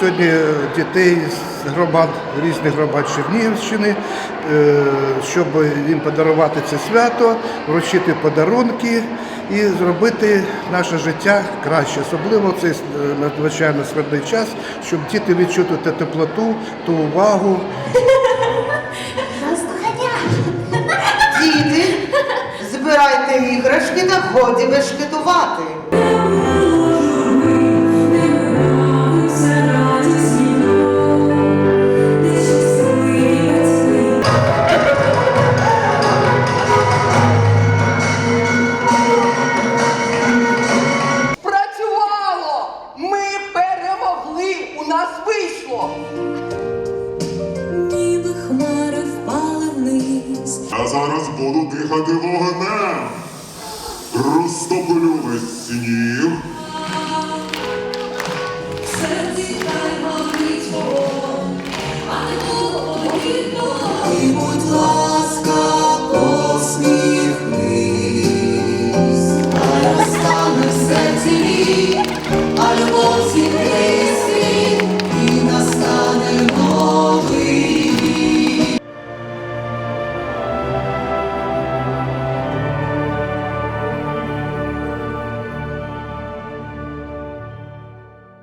сьогодні дітей з громад різних громад Чернігівщини, е, щоб їм подарувати це свято, вручити подарунки і зробити наше життя краще, особливо в цей е, надзвичайно складний час, щоб діти відчути ту теплоту, ту увагу. Діти, збирайте іграшки та годі бешкетувати. Вийшло! Ніби хмари впали вниз. Я зараз буду дихати вогнем. Розтоплю весь сніг,